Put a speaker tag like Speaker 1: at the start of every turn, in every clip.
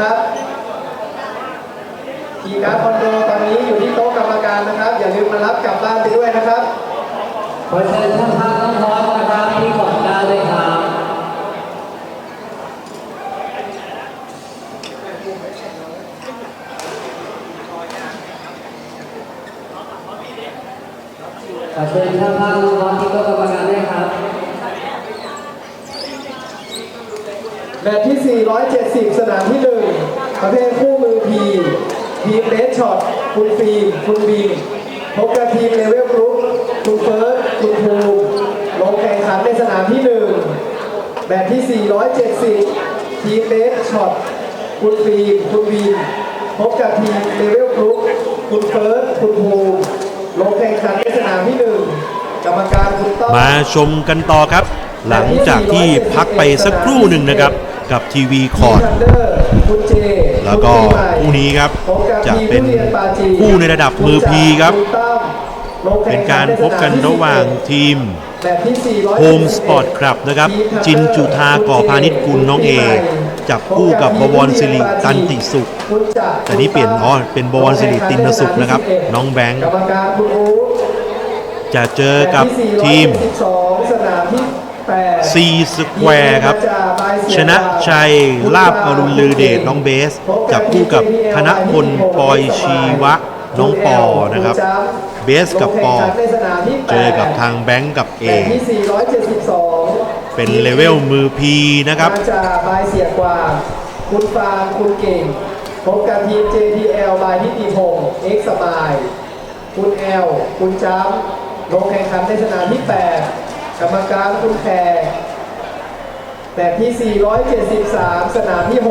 Speaker 1: นะครับทีการ์ดคอนโดตอนนี้อยู่ที่โต๊ะกรรมการนะครับ อย่าลืมมารับกลับบ้านไปด้วยนะครับ
Speaker 2: ขอเชิญท่านพักน้องพร้อมนะครับที่ก่อนได้เลยครับขอเชิญท่านพักน้องพร้อมที่โต๊ะกรรมการด้วยครับ
Speaker 1: แมตช์ที่ 470 สนามที่1 ประเภทคู่มือทีทีมเลสช็อตคุณฟิล์มคุณบีมพบกับทีมเลเวลกรุ๊ปคุณเฟิร์สคุณภูมิลงแข่งขันในสนามที่ 1แมตช์ที่ 470 ทีมเลสช็อตคุณฟิล์มคุณบีมพบกับทีมเลเวลกรุ๊ปคุณเฟิร์สคุณภูมิลงแข่งขันในสนามที่ 1 กรรมการคุณต้อมา
Speaker 3: ชมกันต่อครับ หลังจากที่พักไปสักครู่หนึ่งนะครับ กับทีวีคอร์ดแล้วก็คู่นี้ครับจะเป็นคู่ในระดับมือพีครับ เป็นการพบกันระหว่างทีมโฮมสปอร์ตคลับนะครับ จินจุธาก่อพาณิชกุลน้องเอ จับคู่กับบวรศิริตันติสุข แต่นี่เปลี่ยนอ๋อเป็นบวรศิริตินสุขนะครับ น้องแบงค์
Speaker 1: กรรมการคุณอู๊ด
Speaker 3: จะเจอกับทีม
Speaker 1: สนามที่แปด
Speaker 3: ซีสแควร์ครับ ชนะชัย ลาบอรุณลือเดชน้องเบส จับคู่กับธนพลปอยชีวะ น้องปอนะครับ เบสกับปอ เจอกับทางแบงก์กับเอ
Speaker 1: แต่ที่472
Speaker 3: เป็นเลเวลมือพีนะครับ
Speaker 1: มาจากบายเสียกว่า คุณฟางคุณเก่ง พบกับทีม JTL บายทิติพงศ์เอ็กซ์บายคุณแอล คุณจ้ำลงแข่งขันในสนามที่ 8 กรรมการคุณแขกแต่ที่ 473 สนามที่ 6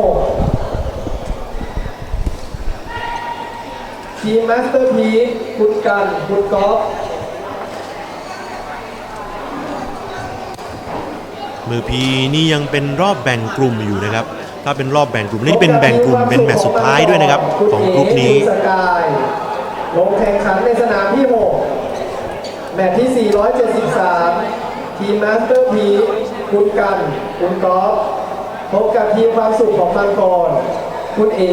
Speaker 1: ทีมมาสเตอร์พีซคุณกัน คุณก๊อฟ
Speaker 3: มือพีนี่ยังเป็นรอบแบ่งกลุ่มอยู่นะครับ ถ้าเป็นรอบแบ่งกลุ่มนี่เป็นแบ่งกลุ่มเป็นแมตช์สุดท้ายด้วยนะครับ ของกลุ่มนี้
Speaker 1: คุณเอ๋คุณสกายลงแข่งขันในสนามที่ 6 แมตช์ที่ 473 ทีมมาสเตอร์พีคุณกัน คุณก๊อฟพบกับทีมความสุขของมังกร คุณเอ๋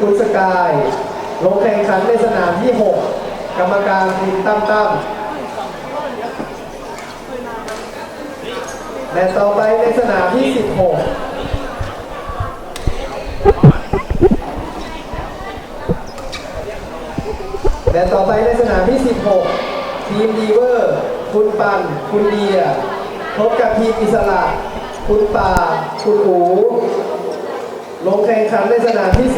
Speaker 1: คุณสกาย ลงแข่งขันในสนามที่ 6 กรรมการคุณตั้มตั้มแมตช์ต่อไปในสนามที่ 16แต่ต่อไปในสนามที่ 16 ทีมดีเวอร์ คุณปัน คุณเดีย พบกับทีมอิสระ คุณป่า คุณอูลงแข่งขันในสนามที่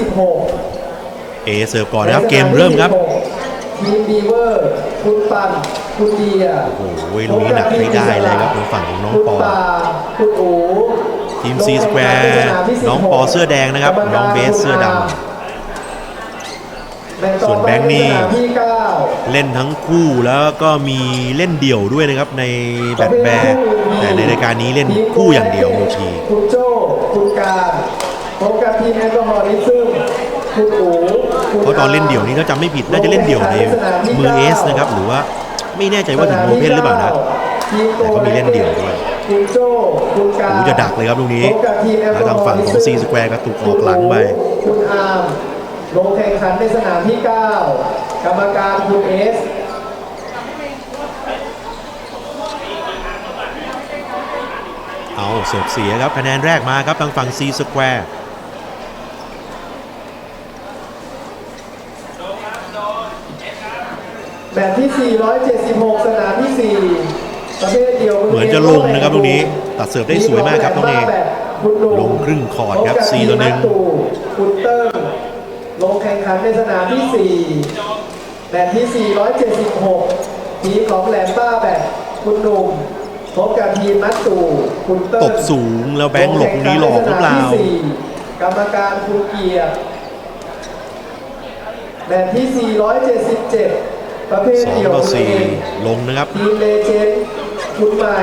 Speaker 1: 16
Speaker 3: เอเสิร์ฟก่อนนะครับ เกมเริ่มครับ
Speaker 1: ทีมดีเวอร์ คุณปัน คุณเดีย
Speaker 3: โอ้โหลูกนี้หนักไม่ได้เลยครับทางฝั่งของน้องปอ
Speaker 1: คุณป่าคุณอู
Speaker 3: ทีม C Square น้องปอเสื้อแดงนะครับ น้องเบสเสื้อดำ ส่วนแบงค์นี่เล่นทั้งคู่แล้วก็มีเล่นเดี่ยวด้วยนะครับในแบทแบร์แต่ในรายการนี้เล่นคู่อย่างเดียวมือที
Speaker 1: คุณโจ้คุณการพบกับทีมแอลกอฮอล์นิซึมคุณอูคุณ
Speaker 3: เพราะตอนเล่นเดี่ยวนี้ถ้าจำไม่ผิดน่าจะเล่นเดี่ยวในมือเอสนะครับหรือว่าไม่แน่ใจว่าถึงโอเพนหรือเปล่านะแต่ก็มีเล่นเดี่ยวด้วย
Speaker 1: คุณโจ้คุณการ
Speaker 3: โอ้โหจะดักเลยครับลูกนี้
Speaker 1: พบกับทีมแอลกอฮอล์
Speaker 3: แล้วทางฝั่งของ C Square ก็ถูกออกหลังไป
Speaker 1: คุณอาร์ม ลงแข่งขันในสนามที่ 9 กรรมการคุณเอส
Speaker 3: เอาเสิร์ฟเสียครับคะแนนแรกมาครับทางฝั่ง C Square
Speaker 1: แบบที่ 476 สนามที่ 4 ประเภทเดียว
Speaker 3: เหมือนจะลงนะครับลูกนี้ ตัดเสิร์ฟได้สวยมากครับน้องเอ
Speaker 1: คุณหนุ่ม
Speaker 3: ลงครึ่งคอร์ดครับ
Speaker 1: พกั
Speaker 3: 4ต่อหนึ่ง
Speaker 1: ทีมตู่คุณเติ้ง ลงแข่งขันในสนามที่ 4 แบบที่ 476 ทีมของแหลมบ้าแบบคุณหนุ่มพบกับทีมมัตตู่คุณเติ้ง
Speaker 3: ตบสูงแล้วแบงค์หลบลูกนี้หลอกหรือเปล่า
Speaker 1: งแข่งขันในสนมที่สี่กรรมการคุณเกียรติแบบที่ 477 ประเภท
Speaker 3: 2
Speaker 1: เดี่ยว
Speaker 3: ต่อ
Speaker 1: ตัวเอง
Speaker 3: 4ลงนะครับ
Speaker 1: ทีมเลเจนด์คุณใหม่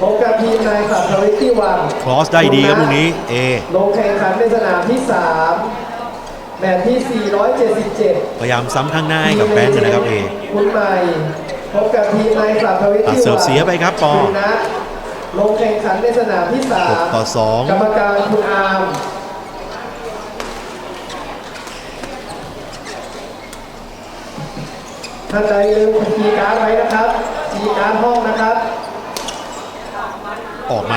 Speaker 1: พบกับทีมนายขับทวิตตี้วัน
Speaker 3: ครอสได้ดีครับลูกนี้ เอ
Speaker 1: ลงแข่งขันในสนามที่ 3 แบบที่ 477
Speaker 3: พยายามซ้ำข้างหน้าให้กับแบงค์นะครับเอ
Speaker 1: คุณใหม่พบกับทีมนายสับทวิท
Speaker 3: ย์
Speaker 1: ตั
Speaker 3: ดเสิร์ฟเสียไปครับปอ
Speaker 1: นะลงแข่งขันในสนามที่
Speaker 3: 3ต่อ
Speaker 1: 2 กรรมการคุณอาร์มท่านใดลืมคีย์การ์ไว้นะครับคีย์การ์ห้องนะครับ
Speaker 3: ออกไหม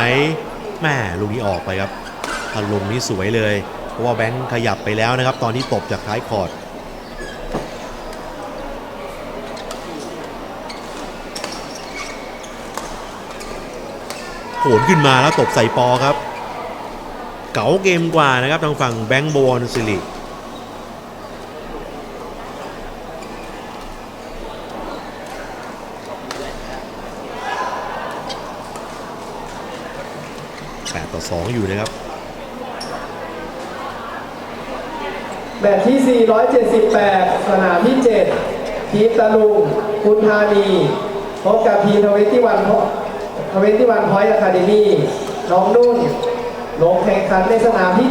Speaker 3: แม่ลูกนี้ออกไปครับอารมณ์นี้สวยเลย ราะว่าแบงค์ขยับไปแล้วนะครับ ตอนที่ตบจากท้ายคอร์ดโหนขึ้นมาแล้วตบใส่ปอครับ เก๋าเกมกว่านะครับทางฝั่งแบงค์บวรสิริแปดต่อสองอยู่นะครับ
Speaker 1: แบบที่ 478 สนามที่ 7 ทีมตะลุงคุณธานีพบกับทีมทเวนตี้วันทเวนตี้วันพอยต์อะคาเดมี่น้องนุ่น ลงแข่งขันในสนามที่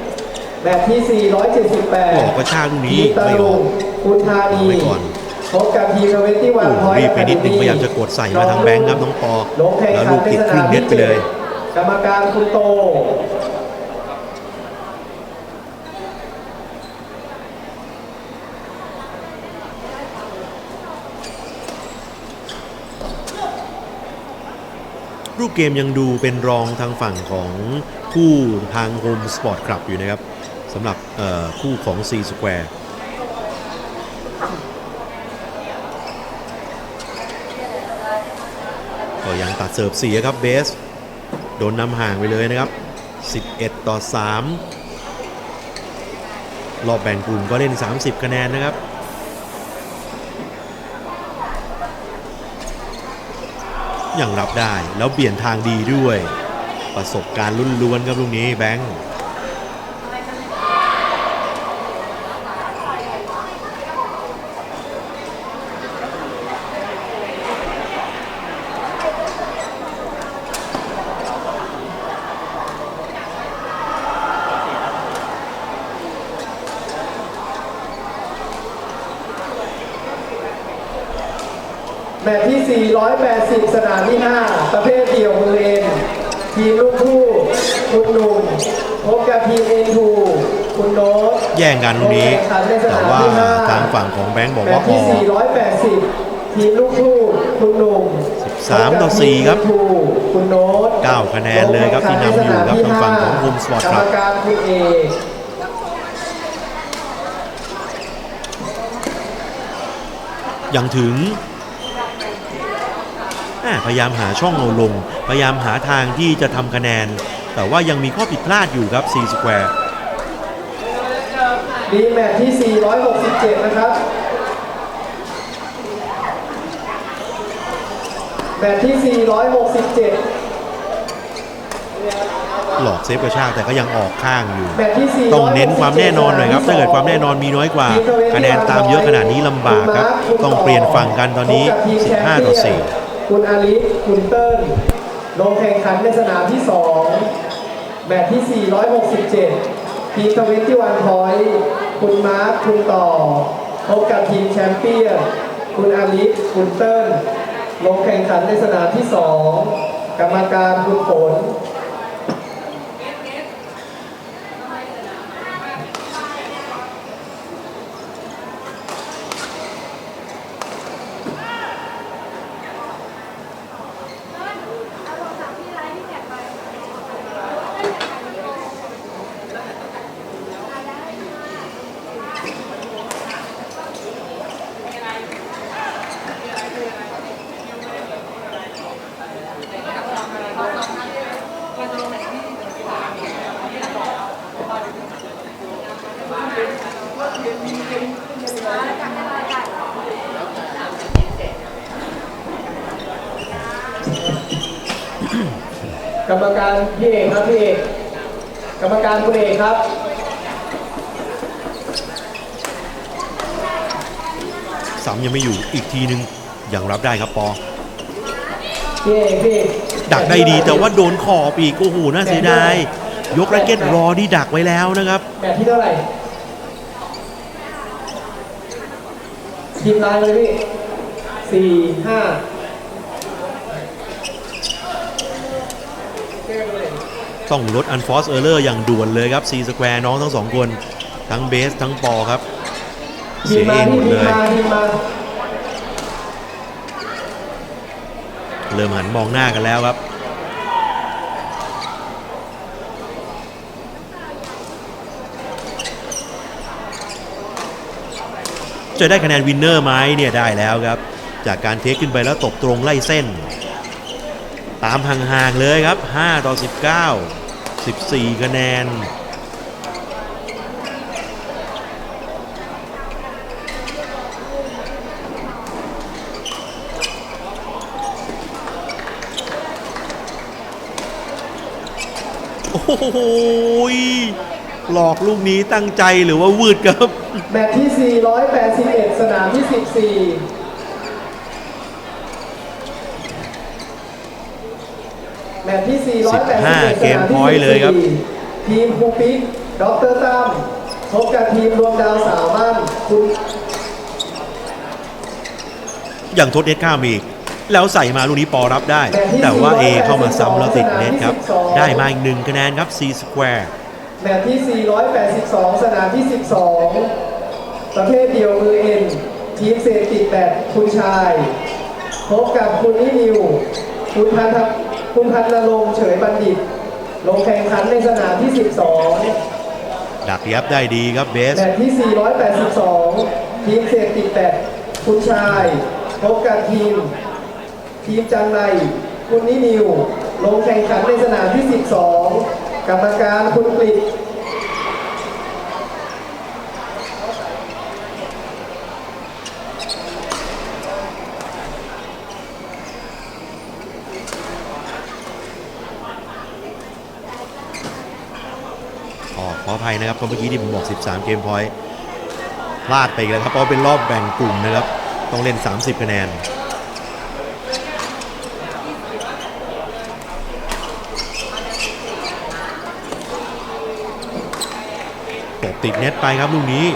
Speaker 1: 7แบบที่ 478
Speaker 3: ออกกระชากลูกนี้
Speaker 1: ทีมตะ
Speaker 3: ไม่อ
Speaker 1: ลุ
Speaker 3: องก
Speaker 1: คุณธานี
Speaker 3: ไว้ก่อน
Speaker 1: พบกับทีมทเวนตี้วัน
Speaker 3: โอ้
Speaker 1: พอยต์
Speaker 3: รีบไปนิดนึงพยายามจะกดใส่มาทางแบงค์ครับน้องปอ
Speaker 1: ลงแข่ง
Speaker 3: แล้ว
Speaker 1: ขั
Speaker 3: ลู
Speaker 1: น
Speaker 3: ก
Speaker 1: ใน
Speaker 3: ติด
Speaker 1: ส
Speaker 3: ครึ่
Speaker 1: นางม
Speaker 3: เน็ต
Speaker 1: ที่
Speaker 3: ไปเลย
Speaker 1: 7กรรมการคุณโต
Speaker 3: รูปเกมยังดูเป็นรองทางฝั่งของคู่ทางโฮมสปอร์ตคลับอยู่นะครับสำหรับคู่ของ C Square ก็ยังตัดเสิร์ฟเสียครับเบส โดนนำห่างไปเลยนะครับ 11 ต่อ 3 รอบแบ่งกลุ่มก็เล่น 30 คะแนนนะครับ ยังรับได้ แล้วเปลี่ยนทางดีด้วย ประสบการณ์ล้วนๆครับลูกนี้แบงค์
Speaker 1: มตช์ที่ 480 สนามที่ 5 ประเภทเดี่ยวมือเอ็นทีมลูกคู่คุณหนุ่มพบกับทีมเอ็นทูคุณโน้ต
Speaker 3: แย่งกันลูกนี้ แต่ว่าทางฝั่งของแบงค์บอก
Speaker 1: แม
Speaker 3: ว่า
Speaker 1: ตช์
Speaker 3: อ
Speaker 1: ที่
Speaker 3: อก
Speaker 1: 480 ทีมลูกคู่คุณหนุ่ม
Speaker 3: 13 ต่อ 4 ครับ
Speaker 1: พกัทีม N2 คุณโน้ต
Speaker 3: 9คะแนนเลยครับที่นำอยู่ครับทางฝั่งของ Home Sport
Speaker 1: กร
Speaker 3: ครั
Speaker 1: ร
Speaker 3: บ
Speaker 1: มการคุณเอก
Speaker 3: ยังถึงอ่า พยายามหาช่องเอาลง พยายามหาทางที่จะทำคะแนน แต่ว่ายังมีข้อผิดพลาดอยู่ครับ C Square
Speaker 1: ดีแมตช์ที่ 467 นะครับแมตช์ที่ 467
Speaker 3: หลอกเซฟกระชากแต่ก็ยังออกข้างอยู่
Speaker 1: แมตช์ที่467
Speaker 3: ต้องเน้นความแน่นอนหน่อยครับ ถ้าเกิดความแน่นอนมีน้อยกว่า คะแนนตามเยอะขนาดนี้ลำบากครับ ต้องเปลี่ยนฝั่งกันตอนนี้ 15 ต่อ 4
Speaker 1: คุณอาลิฟคุณเติ้ลลงแข่งขันในสนามที่ 2 แมตช์ที่ 467 ทีมทวิตที่วันพอย คุณมาร์ค คุณต่อ พบกับทีมแชมเปี้ยน คุณอาลิฟคุณเติ้ลลงแข่งขันในสนามที่ 2 กรรมการคุณฝน กรรมการพี่เอกครับพี่เอกกรรมการคุณเอกครับ
Speaker 3: ซ้ำยังไม่อยู่อีกทีนึงยังรับได้ครับปอ
Speaker 1: พี่เอกพี่เอก
Speaker 3: ดักได้ดีแต่ว่าโดนขอบอีกโอ้โหน่าเสียดายยกแร็กเก็ตรอที่ดักไว้แล้วนะครับ
Speaker 1: แมตช์ที่เท่าไหร่ทีมไลน์เลยพี่สี่ห้า
Speaker 3: ต้องลดอันฟอสเออร์เลอร์อย่างด่วนเลยครับซีสแควร์น้องทั้งสองคน ทั้งเบสทั้งปอครับ เสียเองหมดเลย เริ่มหันมองหน้ากันแล้วครับจะได้คะแนนวินเนอร์ไหมเนี่ยได้แล้วครับ จากการเทคขึ้นไปแล้วตบตรงไล่เส้น ตามห่างๆเลยครับ 5 ต่อ 19 14 คะแนน โอ้โหหลอกลูกนี้ตั้งใจหรือว่าวืดครับ
Speaker 1: แมตช์ที่ 481 สนามที่ 14 แมตช์ที่481
Speaker 3: 15เกมพอยต์เลยครับ
Speaker 1: ทีมครูปิ๊กดอกเตอรตั้มพบกับทีมรวมดาวสาวบ้านคุณ
Speaker 3: อย่างทดเน็ตข้ามอีก แล้วใส่มาลูกนี้ปอรับได้ แต่ว่า A เข้ามาซ้ำแล้วติดเน็ตครับ ได้มาอีกหนึ่งคะแนนครับ C Square
Speaker 1: แมตช์ที่ 482 สนามที่ 12 ประเภทเดียวมือเอ็นทีมเศรษฐกิจแบบคุณชาย พบกับคุณนินิวคุณพันธ คุณพันนรงค์เฉยบัณฑิต ลงแข่งขันในสนามที่ 12
Speaker 3: ดักยับได้ดีครับเบส
Speaker 1: แมตช์ที่ 482 ทีมเศรษฐกิจแบบคุณชายพบกับทีม ทีมจังไรคุณนินิว ลงแข่งขันในสนามที่ 12 กรรมการคุณกฤษ
Speaker 3: อ๋อขออภั ยนะครับเพราเมื่อกี้ที่ผมบอก 13 เกมพอยต์พลาดไปอีกแล้วครับเพราะเป็นรอบแบ่งกลุ่มนะครับ ต้องเล่น 30 คะแนนตบติดเน็ตไปครับลูกนี้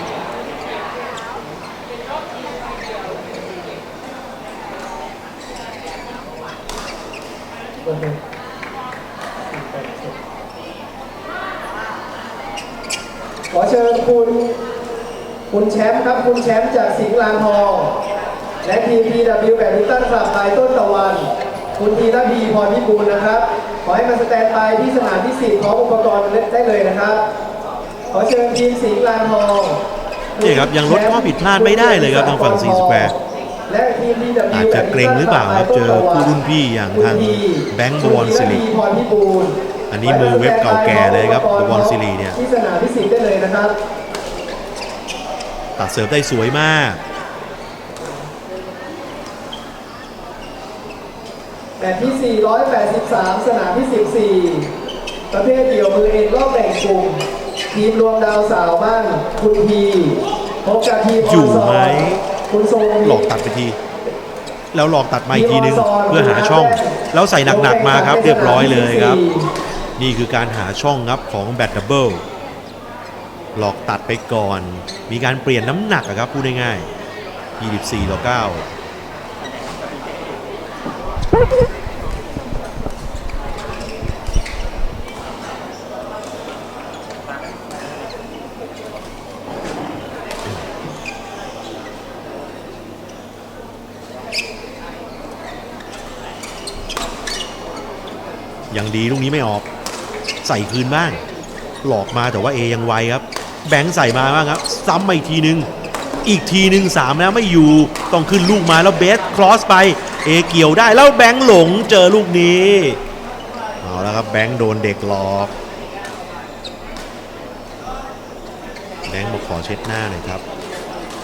Speaker 1: ข เชิญคุณ คุณแชมป์ครับ คุณแชมป์จากสิงห์ลานทอง และทีม PW แบดมินตันคลับไทยต้นตะวัน คุณธีรพีพรพิบูลนะครับ ขอให้มาสแตนบายที่สนามที่10พร้อมอุปกรณ์ได้เลยนะครับ ขอเชิญทีมสิงห์ลานทอง
Speaker 3: นี่ครับยังลดข้อผิดพลาดไม่ได้เลยครับทางฝั่ง C Square
Speaker 1: และทีม PW
Speaker 3: อาจจะเกรงหรือเปล่าครับเจอคู่รุ่นพี่อย่างทางแบงค์บวรศิริ
Speaker 1: คุณธีพีพรพิบูล
Speaker 3: อันนี้มือเว็บเก่าแก่เลยครับบวรศิริเนี่ย
Speaker 1: ที่สนามที่10ได้เลยนะครับ
Speaker 3: ตัดเสิร์ฟได้สวยมาก
Speaker 1: แมตช์ที่ 483 สนามที่ 14 ประเภทเดี่ยวมือเอ็นรอบแบ่งกลุ่มทีมรวมดาวสาวบ้านคุณพีพบกับทีม
Speaker 3: อยู่
Speaker 1: ซ
Speaker 3: ไหม
Speaker 1: คุณทรงวิทย์
Speaker 3: หลอกตัดไปที แล้วหลอกตัดมาอีกทีนึง เพื่อหาช่อง แล้วใส่หนักๆมาครับ เรียบร้อยเลยครับ นี่คือการหาช่องครับของแบตดับเบิลหลอกตัดไปก่อน มีการเปลี่ยนน้ำหนักอะครับพูดง่ายๆ24ต่อ9ยังดีลูกนี้ไม่ออก ใส่คืนบ้าง หลอกมาแต่ว่าเอยังไวครับ แบงค์ใส่มาบ้างครับ ซ้ำมาอีกทีนึง อีกทีหนึ่งสามแล้วไม่อยู่ต้องขึ้นลูกมาแล้วเบสครอสไปเอเกี่ยวได้แล้วแบงค์หลงเจอลูกนี้เอาแล้วครับแบงค์โดนเด็กหลอกแบงค์บอกขอเช็ดหน้าหน่อยครับ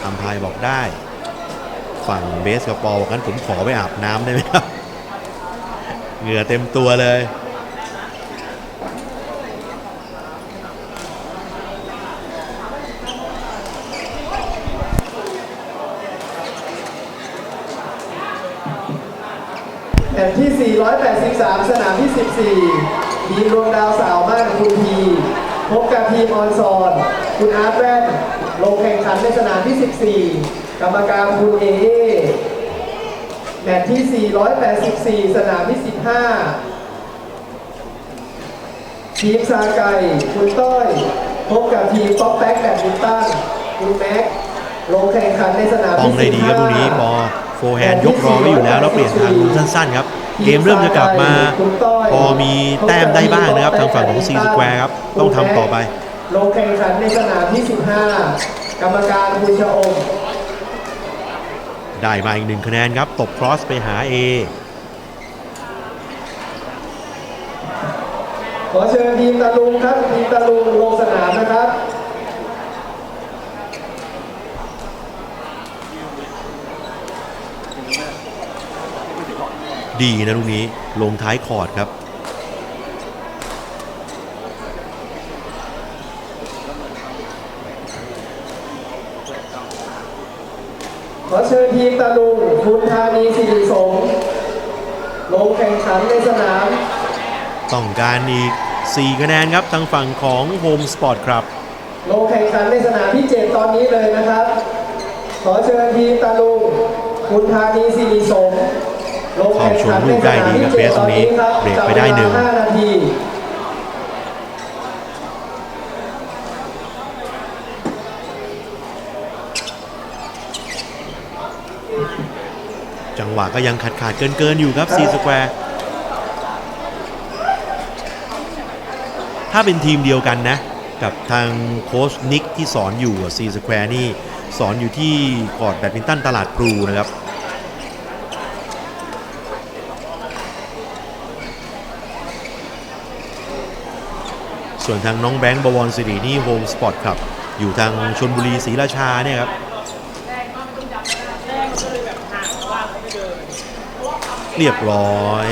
Speaker 3: อัมพายบอกได้ ฝั่งเบสกับปอบอกงั้นผมขอไปอาบน้ำได้ไหมครับ เหงื่อเต็มตัวเลย
Speaker 1: แมตช์ที่ 483 สนามที่ 14 ทีมรวมดาวสาวบ้านคุณพีพบกับทีมออนซอนคุณอาร์ตแว่นลงแข่งขันในสนามที่ 14 กรรมการคุณเอเอแมตช์ที่ 484 สนามที่ 15 ทีมซาไก่คุณต้อย พบกับทีมป๊อปแป๊กแบดมินตันคุณแม็กลงแข่งขันในสนาม
Speaker 3: ป้อง
Speaker 1: ที่
Speaker 3: ได้ดีครับลูกนี้
Speaker 1: 15
Speaker 3: ปอโฟร์แฮนด์ยกรอไว้อยู่แล้ว แล้วเปลี่ยนทางลุ้นสั้นๆครับ เกมเริ่มจะกลับมา พอมีแต้มได้บ้างนะครับ ทางฝั่งของซีสแควร์ครับ ต้องทำต่อไป
Speaker 1: ลงแข่งขันในสนามที่ 15 กรรมการคุณชะอม
Speaker 3: ได้มาอีกหนึ่งคะแนนครับ ตบครอสไปหา A
Speaker 1: ขอเชิญทีมตะลุงครับ ทีมตะลุงลงสนามนะครับ
Speaker 3: ดีนะลูกนี้ลงท้ายคอร์ดครับ
Speaker 1: ขอเชิญทีมตะลุงคุณธานีสิริสงฆ์ลงแข่งขันในสนาม
Speaker 3: ต้องการอีก 4 คะแนนครับทางฝั่งของโฮมสปอร์ตครับ
Speaker 1: ลงแข่งขันในสนามที่ 7 ตอนนี้เลยนะครับ ขอเชิญทีมตะลุงคุณธานีสิริสงฆ์ลงแข่งขันในสนามที่
Speaker 3: เข้าชนลูกได้ดีครับเบสตรงนี้
Speaker 1: 7ครับ
Speaker 3: เบรกไปได้หนึ่ง
Speaker 1: จับเวลา5นาที
Speaker 3: จังหวะก็ยังขาดขาดเกินเกินๆอยู่ครับซีสแควร์ถ้าเป็นทีมเดียวกันนะ กับทางโค้ชนิกที่สอนอยู่ซีสแควร์นี่ สอนอยู่ที่คอร์ดแบดมินตันตลาดพลูนะครับ ส่วนทางน้องแบงค์บวรสิรินี่โฮมสปอร์ตครับ อยู่ทางชนบุรีศรีราชาเนี่ยครับเรียบร้อย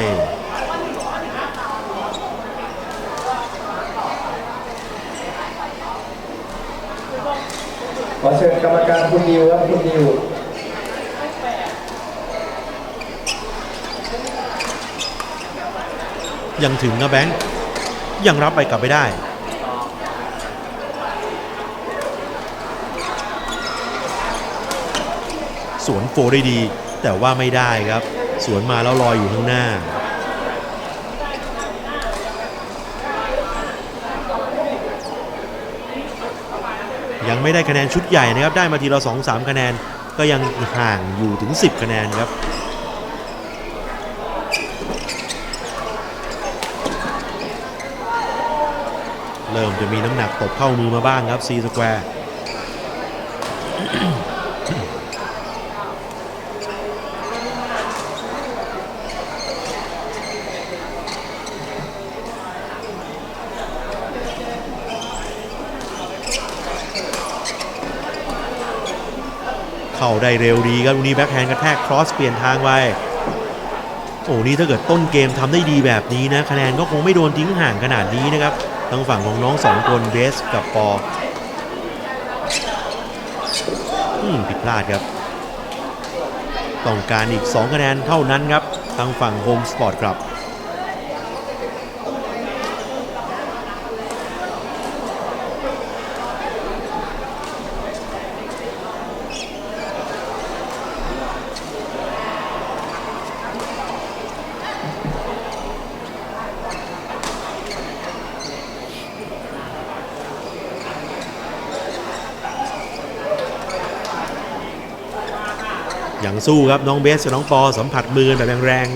Speaker 1: ขอเชิญกรรมการคุณนิวครับคุณนิว
Speaker 3: ยังถึงนะแบงค์ยังรับไปกลับไปได้ สวนโฟได้ดี แต่ว่าไม่ได้ครับ สวนมาแล้วลอยอยู่ข้างหน้า ยังไม่ได้คะแนนชุดใหญ่นะครับ ได้มาทีละ2 3 คะแนนก็ยังห่างอยู่ถึง 10 คะแนนครับเริ่มจะมีน้ำหนักตกเข้ามือมาบ้างครับ C Square เข้าได้เร็วดีครับลูกนี้แบ็คแฮนด์กระแทกครอสเปลี่ยนทางไปโอ้นี่ถ้าเกิดต้นเกมทำได้ดีแบบนี้นะคะแนนก็คงไม่โดนทิ้งห่างขนาดนี้นะครับทางฝั่งของน้องสองคนเบสกับปออืมผิดพลาดครับ ต้องการอีก 2 คะแนนเท่านั้นครับ ทางฝั่งโฮมสปอร์ตครับ อย่างสู้ครับน้องเบสกับน้องปอสัมผัสมือแบบแรง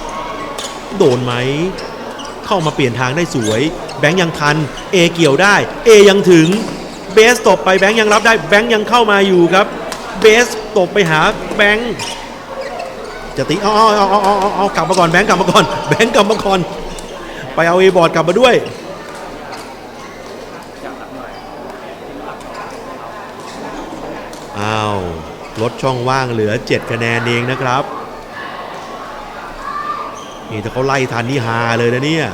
Speaker 3: ๆโดนไหม เข้ามาเปลี่ยนทางได้สวย แบงค์ยังทัน A เกี่ยวได้ A ยังถึงเบสตบไปแบงค์ยังรับได้แบงค์ยังเข้ามาอยู่ครับเบสตบไปหาแบงค์จะตีเอาเอาเอาเอาเอาเอาเอกลับมาก่อนแบงค์กลับมาก่อนแบงค์กลับมาก่อนไปเอา A บอร์ดกลับมาด้วย อ้าว ลดช่องว่างเหลือ 7 คะแนนเองนะครับนี่ถ้าเขาไล่ทันนี่ฮาเลยนะเนี่ย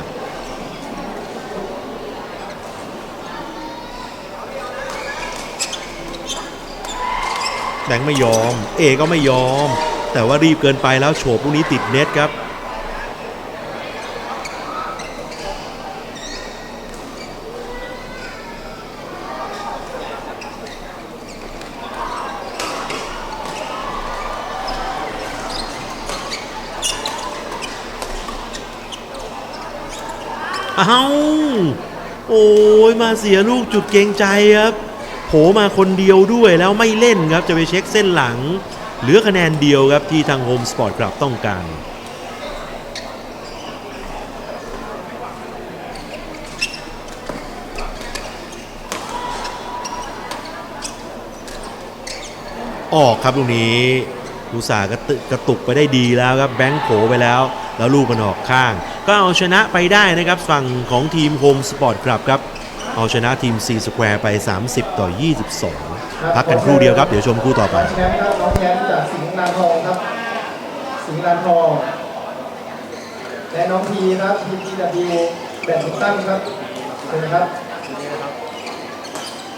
Speaker 3: แบงค์ไม่ยอม เอก็ไม่ยอม แต่ว่ารีบเกินไปแล้วโฉบลูกนี้ติดเน็ตครับ เอา้า โอ้ยมาเสียลูกจุดเกงใจครับ โผมาคนเดียวด้วยแล้วไม่เล่นครับจะไปเช็คเส้นหลัง เหลือคะแนนเดียวครับที่ทางโฮมสปอร์ตกลับต้องการออกครับลูกนี้ลุตสาหกระตุกไปได้ดีแล้วครับแบงค์โผไปแล้ว แล้วลูกมันออกข้าง ก็เอาชนะไปได้นะครับฝั่งของทีมโฮมสปอร์ตครับครับ เอาชนะทีมซีสแควร์ไป 30 ต่อ 22 พักกันครู่เดียวครับ เดี๋ยวชมคู่ต่อไป
Speaker 1: แชมป์ครับน้องแชมป์จากสิงห์นานทองครับ สิงห์นานทอง และน้องพีครับทีม GW แบดมินตันครับเชิญนครับ